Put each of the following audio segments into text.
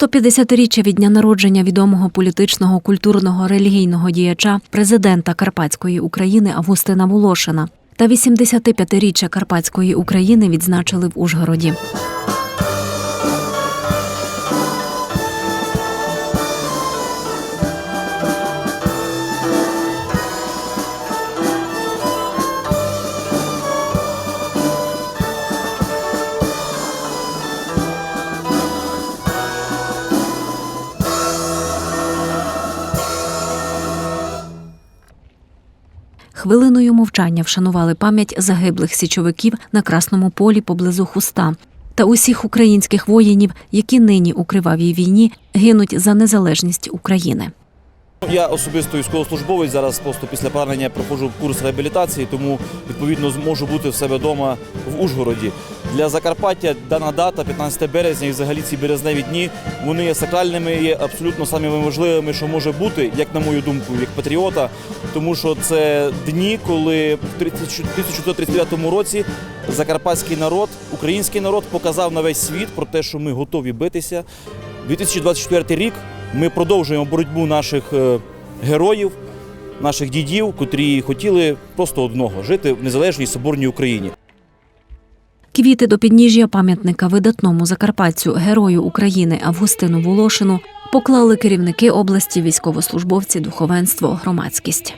150-річчя від дня народження відомого політичного, культурного, релігійного діяча, президента Карпатської України Августина Волошина та 85-річчя Карпатської України відзначили в Ужгороді. Хвилиною мовчання вшанували пам'ять загиблих січовиків на Красному полі поблизу Хуста та усіх українських воїнів, які нині у кривавій війні гинуть за незалежність України. Я особисто військовослужбовець зараз просто після поранення проходжу курс реабілітації, тому відповідно зможу бути в себе вдома в Ужгороді. Для Закарпаття дана дата, 15 березня, і взагалі ці березневі дні, вони є сакральними, є абсолютно самими важливими, що може бути, як на мою думку, як патріота, тому що це дні, коли в 1939 році закарпатський народ, український народ показав на весь світ про те, що ми готові битися. 2024 рік ми продовжуємо боротьбу наших е, героїв, наших дідів, котрі хотіли просто одного жити в незалежній соборній Україні. Квіти до підніжжя пам'ятника видатному закарпатцю герою України Августину Волошину поклали керівники області, військовослужбовці, духовенство, громадськість.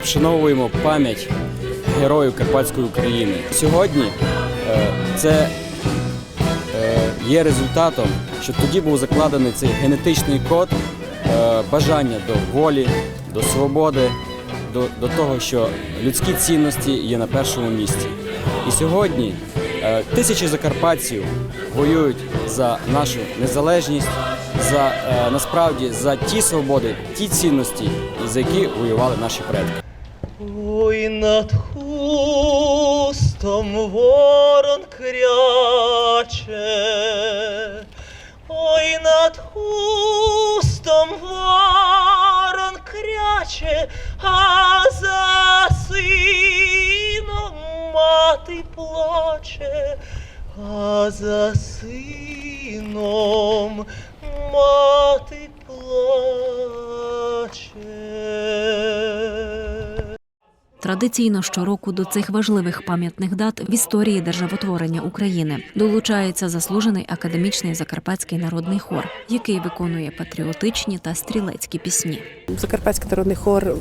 Вшановуємо пам'ять героїв Карпатської України. Сьогодні е, це е, є результатом, що тоді був закладений цей генетичний код е, бажання до волі, до свободи, до, до того, що людські цінності є на першому місці. І сьогодні тисячі закарпатців воюють за нашу незалежність, за насправді за ті свободи, ті цінності, за які воювали наші предки. Ой, над хустом ворон кряче, ой, над хустом ворон кряче, а за сином мати плаче, а за сином мати Традиційно щороку до цих важливих пам'ятних дат в історії державотворення України долучається заслужений академічний закарпатський народний хор, який виконує патріотичні та стрілецькі пісні. Закарпатський народний хор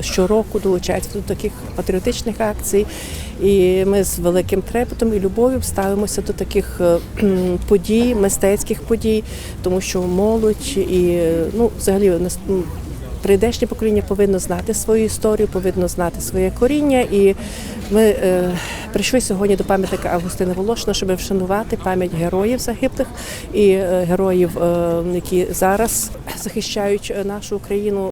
щороку долучається до таких патріотичних акцій, і ми з великим трепетом і любов'ю ставимося до таких е, подій, мистецьких подій, тому що молодь і ну, взагалі прийдешнє покоління повинно знати свою історію, повинно знати своє коріння. І ми е, прийшли сьогодні до пам'ятника Августина Волошина, щоб вшанувати пам'ять героїв загиблих і е, героїв, е, які зараз захищають е, нашу Україну